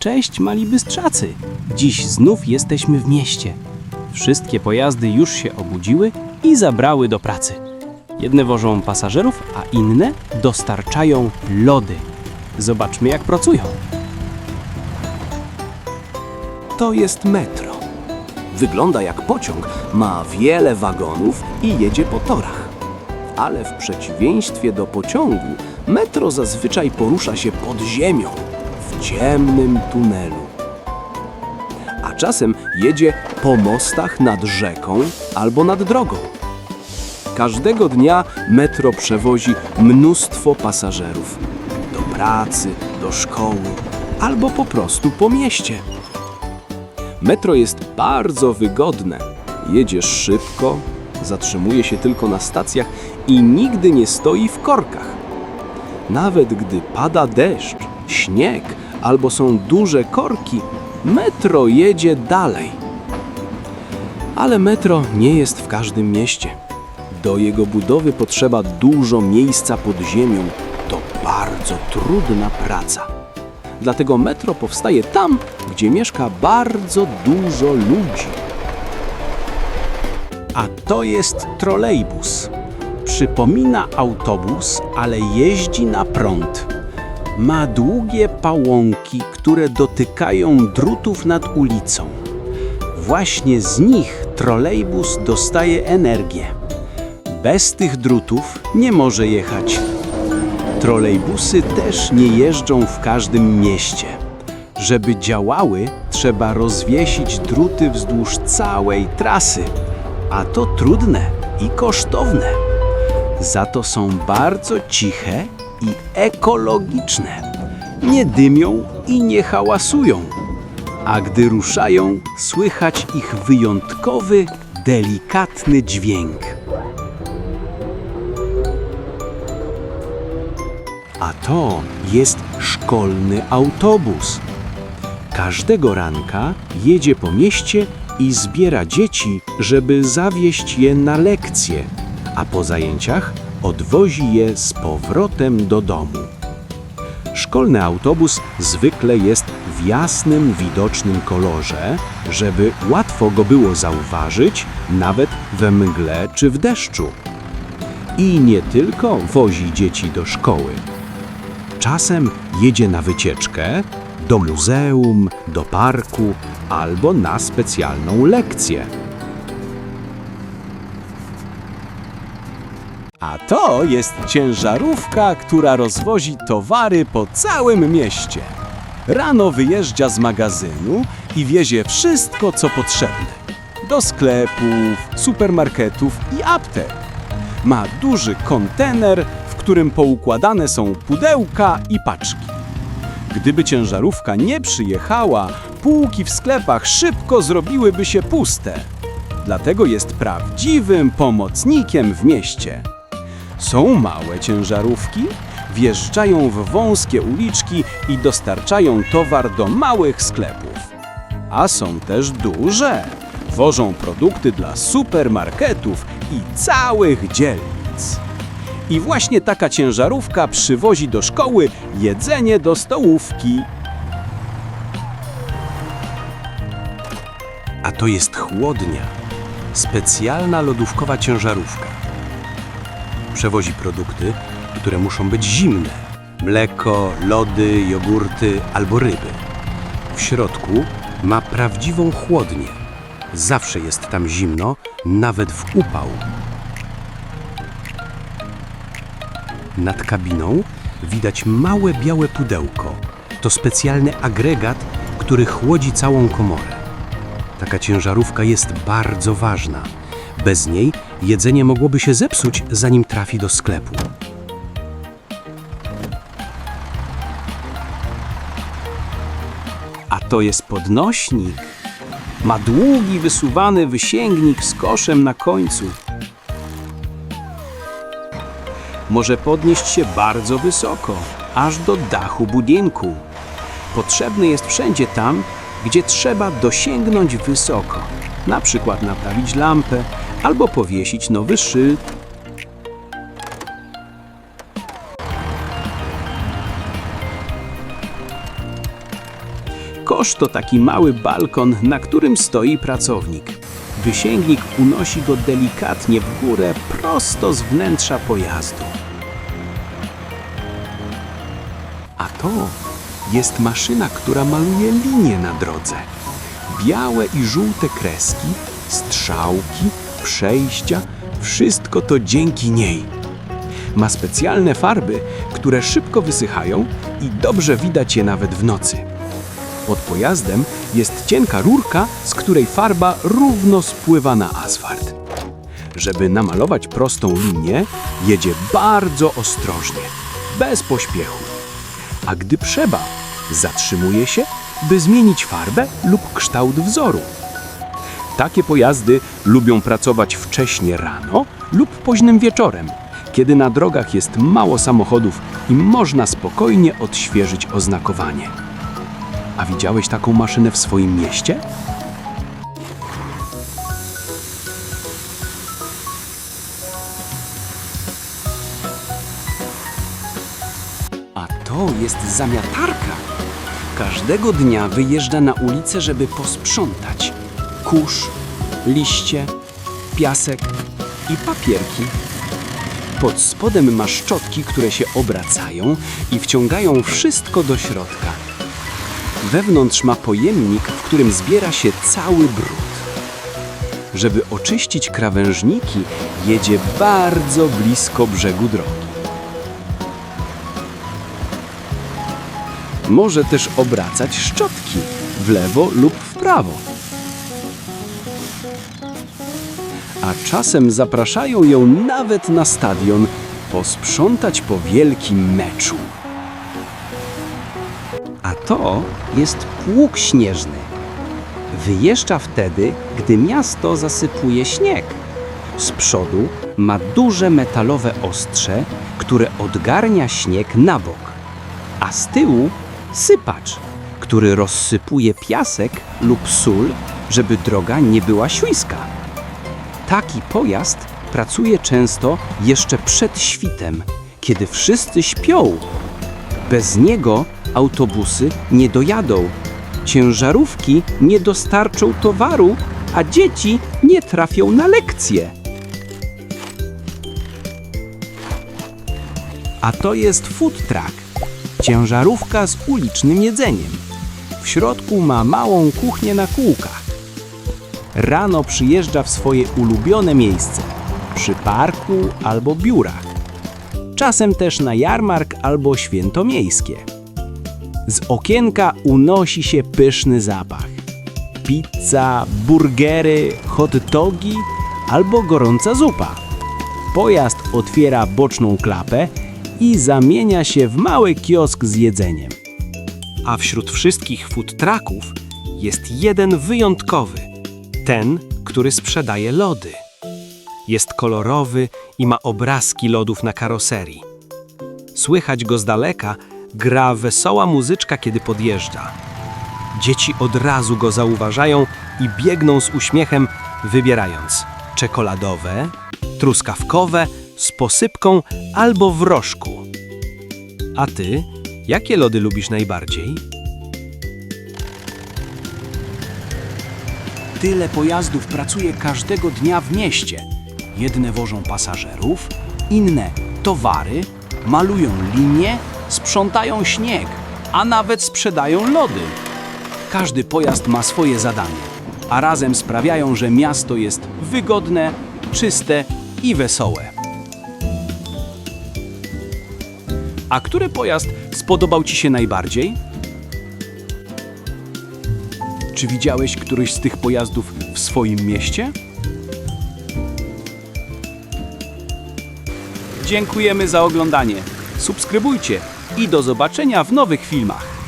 Cześć, mali bystrzacy! Dziś znów jesteśmy w mieście. Wszystkie pojazdy już się obudziły i zabrały do pracy. Jedne wożą pasażerów, a inne dostarczają lody. Zobaczmy, jak pracują. To jest metro. Wygląda jak pociąg, ma wiele wagonów i jedzie po torach. Ale w przeciwieństwie do pociągu, metro zazwyczaj porusza się pod ziemią, w ciemnym tunelu. A czasem jedzie po mostach nad rzeką albo nad drogą. Każdego dnia metro przewozi mnóstwo pasażerów do pracy, do szkoły albo po prostu po mieście. Metro jest bardzo wygodne. Jedziesz szybko, zatrzymuje się tylko na stacjach i nigdy nie stoi w korkach. Nawet gdy pada deszcz, śnieg albo są duże korki, metro jedzie dalej. Ale metro nie jest w każdym mieście. Do jego budowy potrzeba dużo miejsca pod ziemią. To bardzo trudna praca. Dlatego metro powstaje tam, gdzie mieszka bardzo dużo ludzi. A to jest trolejbus. Przypomina autobus, ale jeździ na prąd. Ma długie pałąki, które dotykają drutów nad ulicą. Właśnie z nich trolejbus dostaje energię. Bez tych drutów nie może jechać. Trolejbusy też nie jeżdżą w każdym mieście. Żeby działały, trzeba rozwiesić druty wzdłuż całej trasy, a to trudne i kosztowne. Za to są bardzo ciche i ekologiczne. Nie dymią i nie hałasują, a gdy ruszają, słychać ich wyjątkowy, delikatny dźwięk. A to jest szkolny autobus. Każdego ranka jedzie po mieście i zbiera dzieci, żeby zawieźć je na lekcje, a po zajęciach odwozi je z powrotem do domu. Szkolny autobus zwykle jest w jasnym, widocznym kolorze, żeby łatwo go było zauważyć, nawet we mgle czy w deszczu. I nie tylko wozi dzieci do szkoły. Czasem jedzie na wycieczkę, do muzeum, do parku albo na specjalną lekcję. A to jest ciężarówka, która rozwozi towary po całym mieście. Rano wyjeżdża z magazynu i wiezie wszystko, co potrzebne. Do sklepów, supermarketów i aptek. Ma duży kontener, w którym poukładane są pudełka i paczki. Gdyby ciężarówka nie przyjechała, półki w sklepach szybko zrobiłyby się puste. Dlatego jest prawdziwym pomocnikiem w mieście. Są małe ciężarówki, wjeżdżają w wąskie uliczki i dostarczają towar do małych sklepów. A są też duże. Wożą produkty dla supermarketów i całych dzielnic. I właśnie taka ciężarówka przywozi do szkoły jedzenie do stołówki. A to jest chłodnia. Specjalna lodówkowa ciężarówka. Przewozi produkty, które muszą być zimne. Mleko, lody, jogurty albo ryby. W środku ma prawdziwą chłodnię. Zawsze jest tam zimno, nawet w upał. Nad kabiną widać małe białe pudełko. To specjalny agregat, który chłodzi całą komorę. Taka ciężarówka jest bardzo ważna. Bez niej jedzenie mogłoby się zepsuć, zanim trafi do sklepu. A to jest podnośnik. Ma długi, wysuwany wysięgnik z koszem na końcu. Może podnieść się bardzo wysoko, aż do dachu budynku. Potrzebny jest wszędzie tam, gdzie trzeba dosięgnąć wysoko. Na przykład naprawić lampę albo powiesić nowy szyld. Toż to taki mały balkon, na którym stoi pracownik. Wysięgnik unosi go delikatnie w górę, prosto z wnętrza pojazdu. A to jest maszyna, która maluje linie na drodze. Białe i żółte kreski, strzałki, przejścia wszystko to dzięki niej. Ma specjalne farby, które szybko wysychają i dobrze widać je nawet w nocy. Pod pojazdem jest cienka rurka, z której farba równo spływa na asfalt. Żeby namalować prostą linię, jedzie bardzo ostrożnie, bez pośpiechu. A gdy trzeba, zatrzymuje się, by zmienić farbę lub kształt wzoru. Takie pojazdy lubią pracować wcześnie rano lub późnym wieczorem, kiedy na drogach jest mało samochodów i można spokojnie odświeżyć oznakowanie. A widziałeś taką maszynę w swoim mieście? A to jest zamiatarka. Każdego dnia wyjeżdża na ulicę, żeby posprzątać kurz, liście, piasek i papierki. Pod spodem ma szczotki, które się obracają i wciągają wszystko do środka. Wewnątrz ma pojemnik, w którym zbiera się cały brud. Żeby oczyścić krawężniki, jedzie bardzo blisko brzegu drogi. Może też obracać szczotki w lewo lub w prawo. A czasem zapraszają ją nawet na stadion posprzątać po wielkim meczu. A to jest pług śnieżny. Wyjeżdża wtedy, gdy miasto zasypuje śnieg. Z przodu ma duże metalowe ostrze, które odgarnia śnieg na bok, a z tyłu sypacz, który rozsypuje piasek lub sól, żeby droga nie była śliska. Taki pojazd pracuje często jeszcze przed świtem, kiedy wszyscy śpią. Bez niego autobusy nie dojadą, ciężarówki nie dostarczą towaru, a dzieci nie trafią na lekcje. A to jest food truck, ciężarówka z ulicznym jedzeniem. W środku ma małą kuchnię na kółkach. Rano przyjeżdża w swoje ulubione miejsce przy parku albo biurach. Czasem też na jarmark albo święto miejskie. Z okienka unosi się pyszny zapach. Pizza, burgery, hot dogi albo gorąca zupa. Pojazd otwiera boczną klapę i zamienia się w mały kiosk z jedzeniem. A wśród wszystkich food trucków jest jeden wyjątkowy. Ten, który sprzedaje lody. Jest kolorowy i ma obrazki lodów na karoserii. Słychać go z daleka, gra wesoła muzyczka, kiedy podjeżdża. Dzieci od razu go zauważają i biegną z uśmiechem, wybierając czekoladowe, truskawkowe, z posypką albo w rożku. A ty, jakie lody lubisz najbardziej? Tyle pojazdów pracuje każdego dnia w mieście. Jedne wożą pasażerów, inne towary, malują linie, sprzątają śnieg, a nawet sprzedają lody. Każdy pojazd ma swoje zadanie, a razem sprawiają, że miasto jest wygodne, czyste i wesołe. A który pojazd spodobał Ci się najbardziej? Czy widziałeś któryś z tych pojazdów w swoim mieście? Dziękujemy za oglądanie. Subskrybujcie i do zobaczenia w nowych filmach.